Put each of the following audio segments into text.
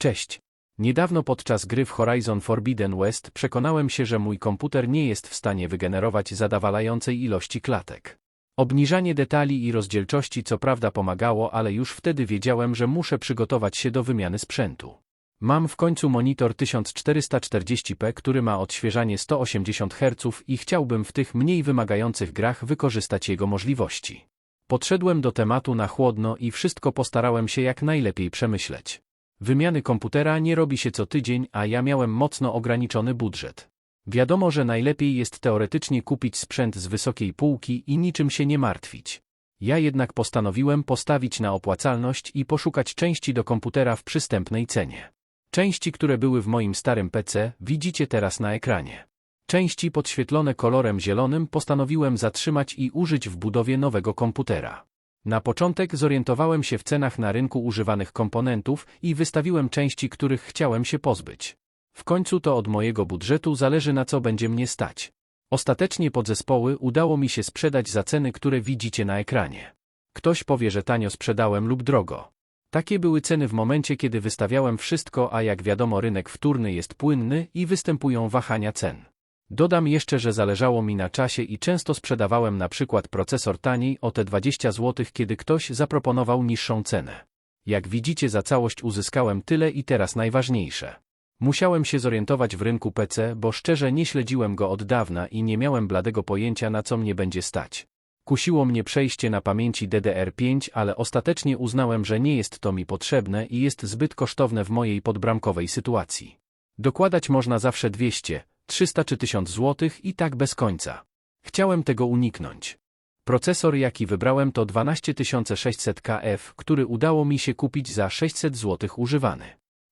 Cześć. Niedawno podczas gry w Horizon Forbidden West przekonałem się, że mój komputer nie jest w stanie wygenerować zadawalającej ilości klatek. Obniżanie detali i rozdzielczości co prawda pomagało, ale już wtedy wiedziałem, że muszę przygotować się do wymiany sprzętu. Mam w końcu monitor 1440p, który ma odświeżanie 180 Hz i chciałbym w tych mniej wymagających grach wykorzystać jego możliwości. Podszedłem do tematu na chłodno i wszystko postarałem się jak najlepiej przemyśleć. Wymiany komputera nie robi się co tydzień, a ja miałem mocno ograniczony budżet. Wiadomo, że najlepiej jest teoretycznie kupić sprzęt z wysokiej półki i niczym się nie martwić. Ja jednak postanowiłem postawić na opłacalność i poszukać części do komputera w przystępnej cenie. Części, które były w moim starym PC, widzicie teraz na ekranie. Części podświetlone kolorem zielonym postanowiłem zatrzymać i użyć w budowie nowego komputera. Na początek zorientowałem się w cenach na rynku używanych komponentów i wystawiłem części, których chciałem się pozbyć. W końcu to od mojego budżetu zależy na co będzie mnie stać. Ostatecznie podzespoły udało mi się sprzedać za ceny, które widzicie na ekranie. Ktoś powie, że tanio sprzedałem lub drogo. Takie były ceny w momencie, kiedy wystawiałem wszystko, a jak wiadomo rynek wtórny jest płynny i występują wahania cen. Dodam jeszcze, że zależało mi na czasie i często sprzedawałem na przykład procesor taniej o te 20 zł, kiedy ktoś zaproponował niższą cenę. Jak widzicie, za całość uzyskałem tyle i teraz najważniejsze. Musiałem się zorientować w rynku PC, bo szczerze nie śledziłem go od dawna i nie miałem bladego pojęcia, na co mnie będzie stać. Kusiło mnie przejście na pamięci DDR5, ale ostatecznie uznałem, że nie jest to mi potrzebne i jest zbyt kosztowne w mojej podbramkowej sytuacji. Dokładać można zawsze 200, 300 czy 1000 zł i tak bez końca. Chciałem tego uniknąć. Procesor jaki wybrałem to 12600 KF, który udało mi się kupić za 600 zł używany.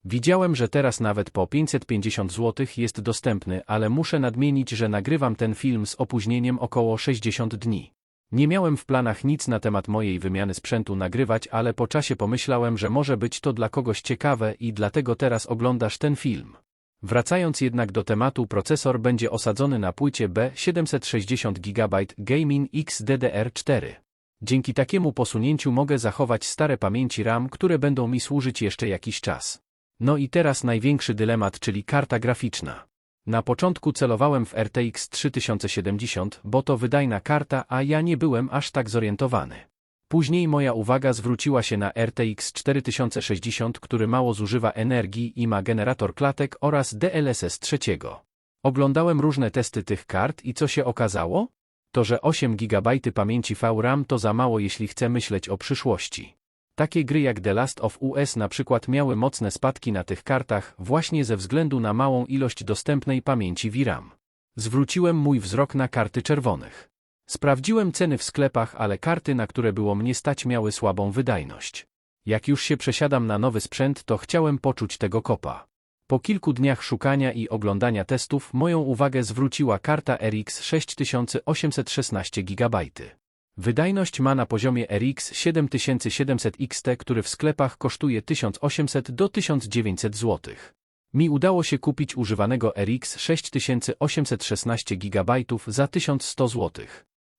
Widziałem, że teraz nawet po 550 zł jest dostępny, ale muszę nadmienić, że nagrywam ten film z opóźnieniem około 60 dni. Nie miałem w planach nic na temat mojej wymiany sprzętu nagrywać, ale po czasie pomyślałem, że może być to dla kogoś ciekawe i dlatego teraz oglądasz ten film. Wracając jednak do tematu, procesor będzie osadzony na płycie B760 GB Gaming X DDR4. Dzięki takiemu posunięciu mogę zachować stare pamięci RAM, które będą mi służyć jeszcze jakiś czas. No i teraz największy dylemat, czyli karta graficzna. Na początku celowałem w RTX 3070, bo to wydajna karta, a ja nie byłem aż tak zorientowany. Później moja uwaga zwróciła się na RTX 4060, który mało zużywa energii i ma generator klatek oraz DLSS trzeciego. Oglądałem różne testy tych kart i co się okazało? To, że 8 GB pamięci VRAM to za mało jeśli chcę myśleć o przyszłości. Takie gry jak The Last of Us na przykład miały mocne spadki na tych kartach właśnie ze względu na małą ilość dostępnej pamięci VRAM. Zwróciłem mój wzrok na karty czerwonych. Sprawdziłem ceny w sklepach, ale karty, na które było mnie stać, miały słabą wydajność. Jak już się przesiadam na nowy sprzęt, to chciałem poczuć tego kopa. Po kilku dniach szukania i oglądania testów moją uwagę zwróciła karta RX 6816 GB. Wydajność ma na poziomie RX 7700 XT, który w sklepach kosztuje 1800 do 1900 zł. Mi udało się kupić używanego RX 6816 GB za 1100 zł.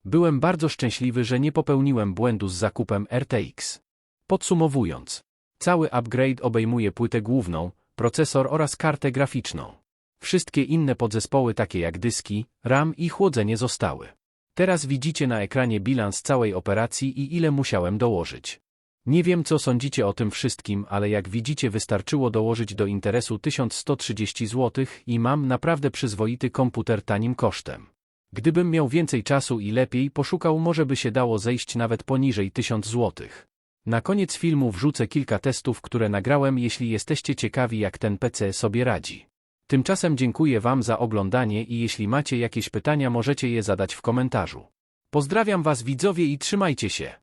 Byłem bardzo szczęśliwy, że nie popełniłem błędu z zakupem RTX. Podsumowując, cały upgrade obejmuje płytę główną, procesor oraz kartę graficzną. Wszystkie inne podzespoły takie jak dyski, RAM i chłodzenie zostały. Teraz widzicie na ekranie bilans całej operacji i ile musiałem dołożyć. Nie wiem co sądzicie o tym wszystkim, ale jak widzicie wystarczyło dołożyć do interesu 1130 zł i mam naprawdę przyzwoity komputer tanim kosztem. Gdybym miał więcej czasu i lepiej poszukał, może by się dało zejść nawet poniżej 1000 zł. Na koniec filmu wrzucę kilka testów, które nagrałem, jeśli jesteście ciekawi, jak ten PC sobie radzi. Tymczasem dziękuję Wam za oglądanie i jeśli macie jakieś pytania, możecie je zadać w komentarzu. Pozdrawiam Was widzowie i trzymajcie się.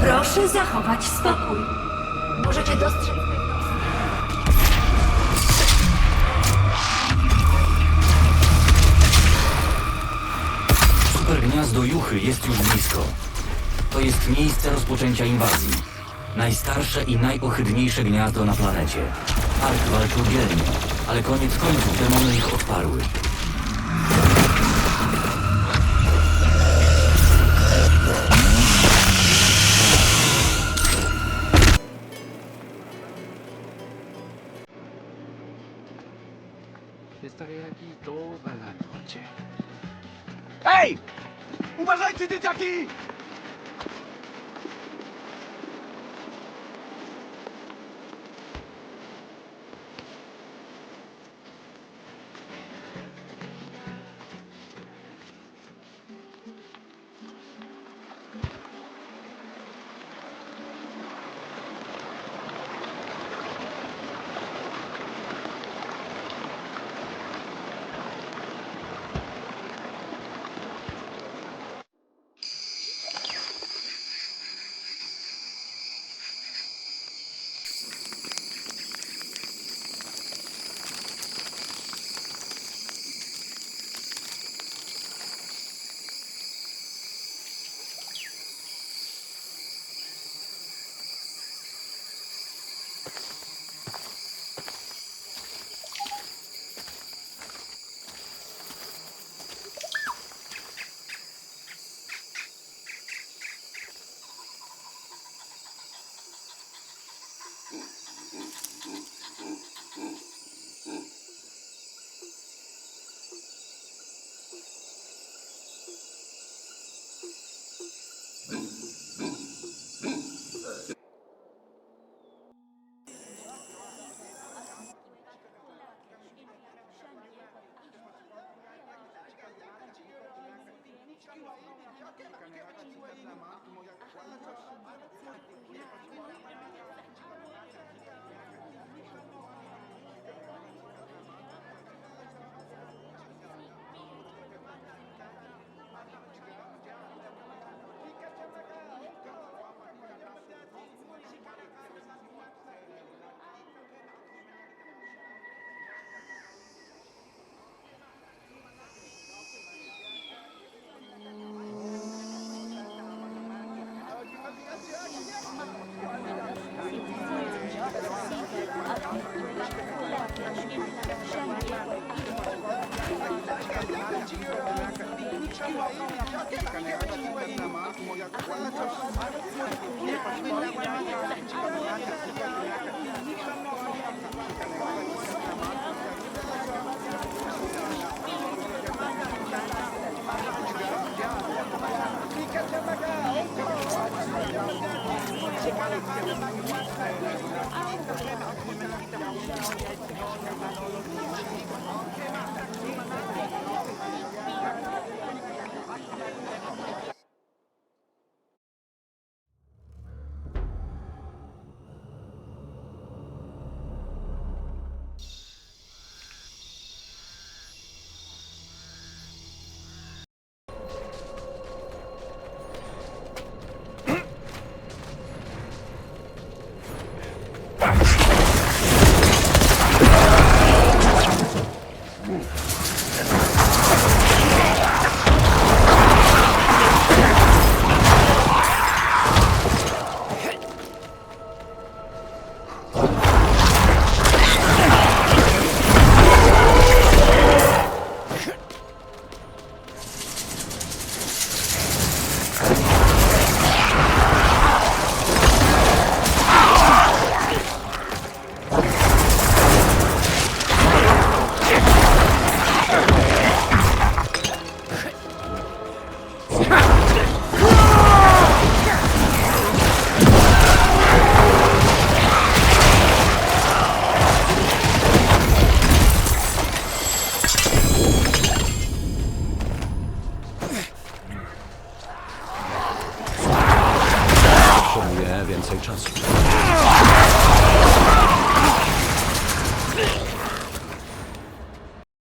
Proszę zachować spokój. Możecie dostrzec Supergniazdo Juchy jest już blisko. To jest miejsce rozpoczęcia inwazji. Najstarsze i najohydniejsze gniazdo na planecie. Park walczył dzielnie, ale koniec końców demony ich odparły. Jest to jakiś dołek na. Ei! Umas noite de aqui! Więcej czasu.